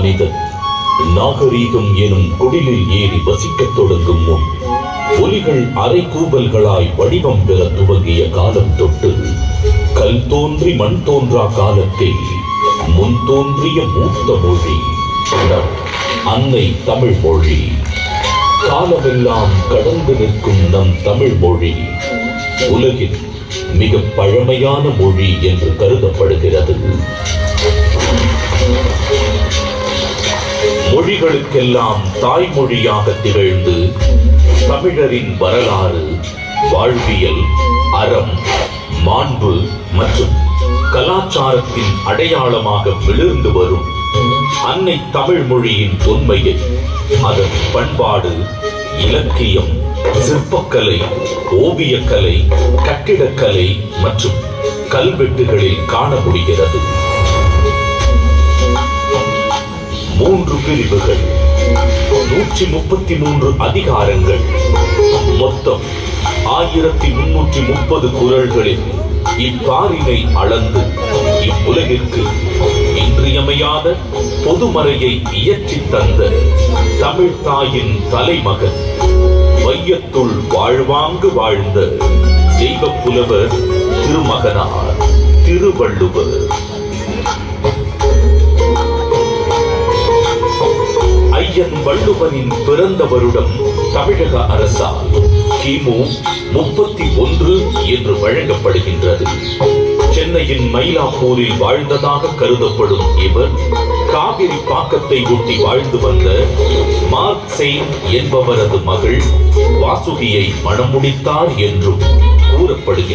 மனிதன். நாகரீகம் எனும் குடிலில் ஏறி வசிக்கத் தொடங்கும் முன் ஒலிகள் அரை கூவல்களாய் வடிவம் பெற துவங்கிய காலம் தொட்டு கல் தோன்றி மண் தோன்றா காலத்தில் முன் தோன்றிய மூத்த மொழி அன்னை தமிழ் மொழி. காலமெல்லாம் கடந்து நிற்கும் நம் தமிழ் மொழி உலகின் மிக பழமையான மொழி என்று கருதப்படுகிறது. மொழிகளுக்கெல்லாம் தாய்மொழியாக திகழ்ந்து தமிழரின் வரலாறு வாழ்வியல் அறம் மாண்பு மற்றும் கலாச்சாரத்தின் அடையாளமாக விழுந்து வரும் அன்னை தமிழ் மொழியின் தொன்மையை அதன் பண்பாடு இலக்கியம் சிற்பக்கலை ஓவியக்கலை கட்டிடக்கலை மற்றும் கல்வெட்டுகளில் காண முடிகிறது. மூன்று பிரிவுகள். நூற்றி முப்பத்தி மூன்று அதிகாரங்கள். மொத்தம் ஆயிரத்தி முன்னூற்றி முப்பது குரல்களில் இப்பாரினை அளந்து இவ்வுலகிற்கு இன்றியமையாத பொதுமறையை இயற்றித் தந்த தமிழ் தாயின் தலைமகன் வையத்துள் வாழ்வாங்கு வாழ்ந்த தெய்வ புலவர் திருமகனார் திருவள்ளுவர். ஐயன் வள்ளுவனின் பிறந்த வருடம் தமிழக அரசால் கிமு முப்பத்தி ஒன்று என்று வழங்கப்படுகின்றது. சென்னையின் மயிலாப்பூரில் வாழ்ந்ததாக கருதப்படும் இவர் காவிரி பாக்கத்தை ஒட்டி வாழ்ந்து வந்த மார்க் செயின் என்பவரது மகள் வாசுகியை மணமுடித்தார் என்றும் கூறப்படுகிறது